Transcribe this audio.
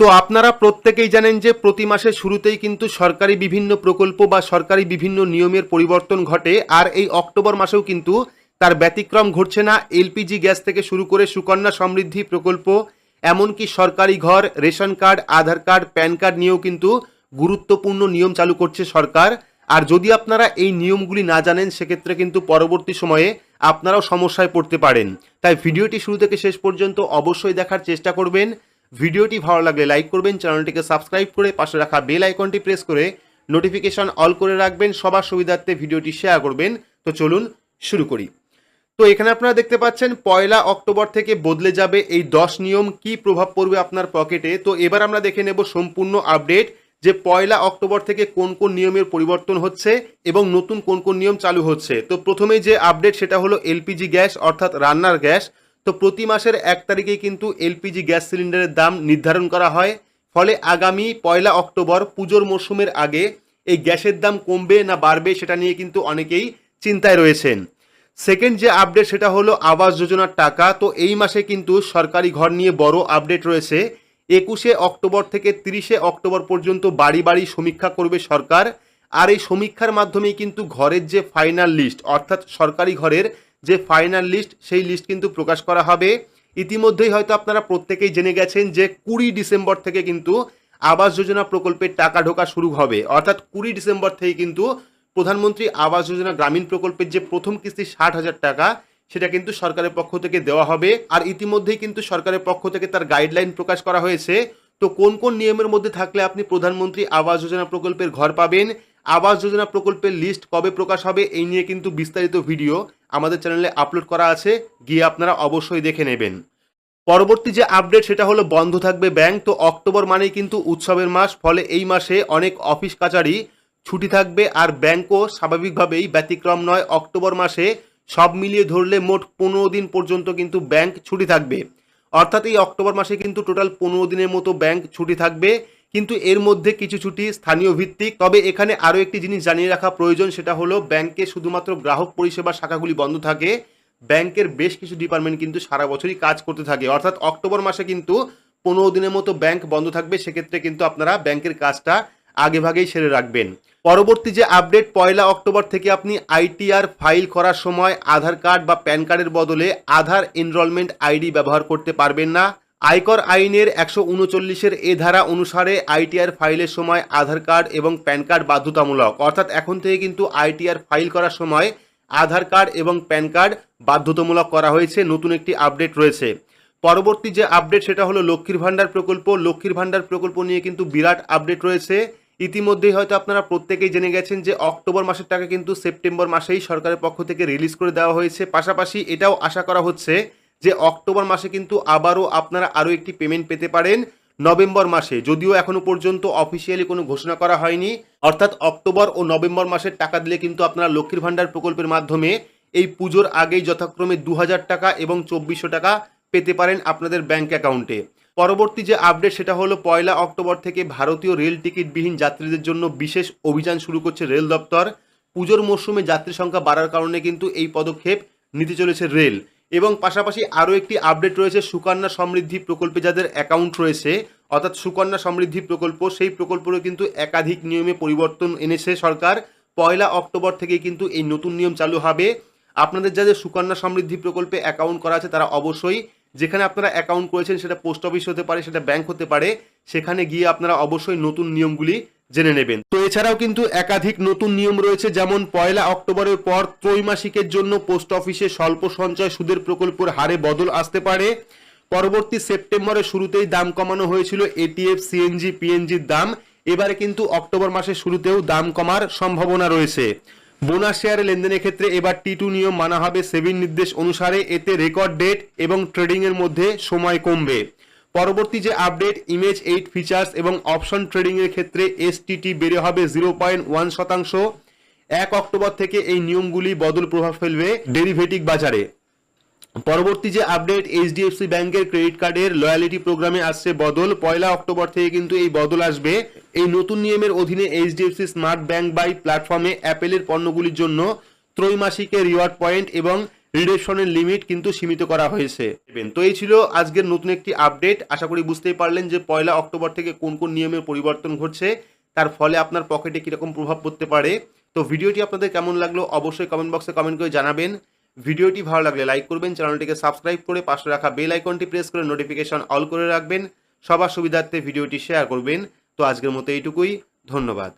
তো আপনারা প্রত্যেকেই জানেন যে প্রতি মাসের শুরুতেই কিন্তু সরকারি বিভিন্ন প্রকল্প বা সরকারি বিভিন্ন নিয়মের পরিবর্তন ঘটে, আর এই অক্টোবর মাসেও কিন্তু তার ব্যতিক্রম ঘটছে না। এলপিজি গ্যাস থেকে শুরু করে সুকন্যা সমৃদ্ধি প্রকল্প, এমনকি সরকারি ঘর, ration card, Aadhaar card, PAN card নিয়েও কিন্তু গুরুত্বপূর্ণ নিয়ম চালু করছে সরকার। আর যদি আপনারা এই নিয়মগুলি না জানেন, সেক্ষেত্রে কিন্তু পরবর্তী সময়ে আপনারাও সমস্যায় পড়তে পারেন। তাই ভিডিওটি শুরু থেকে শেষ পর্যন্ত অবশ্যই দেখার চেষ্টা করবেন। ভিডিওটি ভালো লাগলে লাইক করবেন, চ্যানেলটিকে সাবস্ক্রাইব করে পাশে রাখা বেল আইকনটি প্রেস করে নোটিফিকেশন অল করে রাখবেন, সবার সুবিধার্থে ভিডিওটি শেয়ার করবেন। তো চলুন শুরু করি। তো এখানে আপনারা দেখতে পাচ্ছেন, পয়লা অক্টোবর থেকে বদলে যাবে এই দশ নিয়ম, কি প্রভাব পড়বে আপনার পকেটে? তো এবার আমরা দেখে নেব সম্পূর্ণ আপডেট যে পয়লা অক্টোবর থেকে কোন কোন নিয়মের পরিবর্তন হচ্ছে এবং নতুন কোন কোন নিয়ম চালু হচ্ছে। তো প্রথমেই যে আপডেট সেটা হলো এলপিজি গ্যাস, অর্থাৎ রান্নার গ্যাস। তো প্রতি মাসের এক তারিখে কিন্তু এলপিজি গ্যাস সিলিন্ডারের দাম নির্ধারণ করা হয়। ফলে আগামী পয়লা অক্টোবর পুজোর মরশুমের আগে এই গ্যাসের দাম কমবে না বাড়বে সেটা নিয়ে কিন্তু অনেকেই চিন্তায় রয়েছেন। সেকেন্ড যে আপডেট সেটা হলো আবাস যোজনার টাকা। তো এই মাসে কিন্তু সরকারি ঘর নিয়ে বড় আপডেট রয়েছে। একুশে অক্টোবর থেকে তিরিশে অক্টোবর পর্যন্ত বাড়ি বাড়ি সমীক্ষা করবে সরকার। আর এই সমীক্ষার মাধ্যমেই কিন্তু ঘরের যে ফাইনাল লিস্ট অর্থাৎ সরকারি ঘরের যে ফাইনাল লিস্ট সেই লিস্ট কিন্তু প্রকাশ করা হবে। ইতিমধ্যেই হয়তো আপনারা প্রত্যেকেই জেনে গেছেন যে কুড়ি ডিসেম্বর থেকে কিন্তু আবাস যোজনা প্রকল্পের টাকা ঢোকা শুরু হবে। অর্থাৎ কুড়ি ডিসেম্বর থেকে কিন্তু প্রধানমন্ত্রী আবাস যোজনা গ্রামীণ প্রকল্পের যে প্রথম কিস্তি ষাট হাজার টাকা, সেটা কিন্তু সরকারের পক্ষ থেকে দেওয়া হবে। আর ইতিমধ্যেই কিন্তু সরকারের পক্ষ থেকে তার গাইডলাইন প্রকাশ করা হয়েছে। তো কোন কোন নিয়মের মধ্যে থাকলে আপনি প্রধানমন্ত্রী আবাস যোজনা প্রকল্পের ঘর পাবেন? আবাস যোজনা প্রকল্পের লিস্ট কবে প্রকাশ হবে, এই নিয়ে কিন্তু বিস্তারিত ভিডিও আমাদের চ্যানেলে আপলোড করা আছে, গিয়ে আপনারা অবশ্যই দেখে নেবেন। পরবর্তী যে আপডেট সেটা হলো বন্ধ থাকবে ব্যাংক তো অক্টোবর মানেই কিন্তু উৎসবের মাস, ফলে এই মাসে অনেক অফিস কাচারি ছুটি থাকবে, আর ব্যাংকও স্বাভাবিকভাবেই ব্যতিক্রম নয়, অক্টোবর মাসে সব মিলিয়ে ধরলে মোট পনেরো দিন পর্যন্ত কিন্তু ব্যাংক ছুটি থাকবে। অর্থাৎ এই অক্টোবর মাসে কিন্তু টোটাল পনেরো দিনের মতো ব্যাংক ছুটি থাকবে কিন্তু এর মধ্যে কিছু ছুটি স্থানীয় ভিত্তিক। তবে এখানে আরও একটি জিনিস জানিয়ে রাখা প্রয়োজন, সেটা হলো ব্যাংকে শুধুমাত্র গ্রাহক পরিষেবা শাখাগুলি বন্ধ থাকে। ব্যাংকের বেশ কিছু ডিপার্টমেন্ট কিন্তু সারা বছরই কাজ করতে থাকে। অর্থাৎ অক্টোবর মাসে কিন্তু পনেরো দিনের মতো ব্যাংক বন্ধ থাকবে। সেক্ষেত্রে কিন্তু আপনারা ব্যাংকের কাজটা আগে ভাগেই সেরে রাখবেন। পরবর্তী যে আপডেট, পয়লা অক্টোবর থেকে আপনি আইটিআর ফাইল করার সময় আধার কার্ড বা প্যান কার্ডের বদলে আধার এনরোলমেন্ট আইডি ব্যবহার করতে পারবেন না। আয়কর আইনের একশো উনচল্লিশের এ ধারা অনুসারে আইটিআর ফাইলের সময় আধার কার্ড এবং প্যান কার্ড বাধ্যতামূলক। অর্থাৎ এখন থেকে কিন্তু আইটিআর ফাইল করার সময় আধার কার্ড এবং প্যান কার্ড বাধ্যতামূলক করা হয়েছে। নতুন একটি আপডেট রয়েছে। পরবর্তী যে আপডেট সেটা হলো লক্ষ্মীর ভাণ্ডার প্রকল্প। লক্ষ্মীর ভাণ্ডার প্রকল্প নিয়ে কিন্তু বিরাট আপডেট রয়েছে। ইতিমধ্যেই হয়তো আপনারা প্রত্যেকেই জেনে গেছেন যে অক্টোবর মাসের টাকা কিন্তু সেপ্টেম্বর মাসেই সরকারের পক্ষ থেকে রিলিজ করে দেওয়া হয়েছে। পাশাপাশি এটাও আশা করা হচ্ছে যে অক্টোবর মাসে কিন্তু আবারও আপনারা আরও একটি পেমেন্ট পেতে পারেন। নভেম্বর মাসে, যদিও এখনও পর্যন্ত অফিসিয়ালি কোনো ঘোষণা করা হয়নি। অর্থাৎ অক্টোবর ও নভেম্বর মাসের টাকা দিলে কিন্তু আপনারা লক্ষ্মীর ভাণ্ডার প্রকল্পের মাধ্যমে এই পুজোর আগেই যথাক্রমে দু হাজার টাকা এবং চব্বিশশো টাকা পেতে পারেন আপনাদের ব্যাংক অ্যাকাউন্টে পরবর্তী যে আপডেট সেটা হলো পয়লা অক্টোবর থেকে ভারতীয় রেল টিকিটবিহীন যাত্রীদের জন্য বিশেষ অভিযান শুরু করছে রেল দপ্তর। পুজোর মরশুমে যাত্রী সংখ্যা বাড়ার কারণে কিন্তু এই পদক্ষেপ নিতে চলেছে রেল। এবং পাশাপাশি আরও একটি আপডেট রয়েছে, সুকন্যা সমৃদ্ধি প্রকল্পে যাদের অ্যাকাউন্ট রয়েছে, অর্থাৎ সুকন্যা সমৃদ্ধি প্রকল্প, সেই প্রকল্পেরও কিন্তু একাধিক নিয়মে পরিবর্তন এনেছে সরকার। পয়লা অক্টোবর থেকে কিন্তু এই নতুন নিয়ম চালু হবে। আপনাদের যাদের সুকন্যা সমৃদ্ধি প্রকল্পে অ্যাকাউন্ট করা আছে, তারা অবশ্যই যেখানে আপনারা অ্যাকাউন্ট করেছেন, সেটা পোস্ট অফিস হতে পারে, সেটা ব্যাংক হতে পারে, সেখানে গিয়ে আপনারা অবশ্যই নতুন নিয়মগুলি জেনে নেবেন। তো এছাড়াও কিন্তু একাধিক নতুন নিয়ম রয়েছে, যেমন পয়লা অক্টোবরের পর ত্রৈমাসিকের জন্য পোস্ট অফিসে স্বল্প সঞ্চয় সুদের প্রকল্পের হারে বদল আসতে পারে। পরবর্তী সেপ্টেম্বরের শুরুতেই দাম কমানো হয়েছিল এটিএফ সিএনজি পিএনজির দাম। এবারে কিন্তু অক্টোবর মাসের শুরুতেও দাম কমার সম্ভাবনা রয়েছে। বোনাস শেয়ারে লেনদেনের ক্ষেত্রে এবার টি টু নিয়ম মানা হবে সেবিন নির্দেশ অনুসারে। এতে রেকর্ড ডেট এবং ট্রেডিংয়ের মধ্যে সময় কমবে। পরবর্তী যে আপডেট ইমেজ এইট ফিচার্স এবং অপশন ট্রেডিং এর ক্ষেত্রে এসটিটি বেড়ে হবে জিরো পয়েন্ট ওয়ান শতাংশ। এক অক্টোবর থেকে এই নিয়মগুলি বদল প্রভাব ফেলবে ডেরিভেটিভ বাজারে। পরবর্তী যে আপডেট এইচডিএফসি ব্যাংকের ক্রেডিট কার্ডের লয়ালিটি প্রোগ্রামে আসছে বদল। পয়লা অক্টোবর থেকে কিন্তু এই বদল আসবে। এই নতুন নিয়মের অধীনে এইচডিএফসি স্মার্ট ব্যাংক বাই প্ল্যাটফর্মে অ্যাপেলের পণ্যগুলির জন্য ত্রৈমাসিকের রিওয়ার্ড পয়েন্ট এবং রিডেপশনের লিমিট কিন্তু সীমিত করা হয়েছে। তো এই ছিল আজকের নতুন একটি আপডেট। আশা করি বুঝতেই পারলেন যে পয়লা অক্টোবর থেকে কোন কোন নিয়মের পরিবর্তন ঘটছে, তার ফলে আপনার পকেটে কীরকম প্রভাব পড়তে পারে। তো ভিডিওটি আপনাদের কেমন লাগল অবশ্যই কমেন্ট বক্সে কমেন্ট করে জানাবেন। ভিডিওটি ভালো লাগলে লাইক করবেন, চ্যানেলটিকে সাবস্ক্রাইব করে পাশে রাখা বেল আইকনটি প্রেস করে নোটিফিকেশন অল করে রাখবেন। সবার সুবিধার্থে ভিডিওটি শেয়ার করবেন। তো আজকের মতো এইটুকুই, ধন্যবাদ।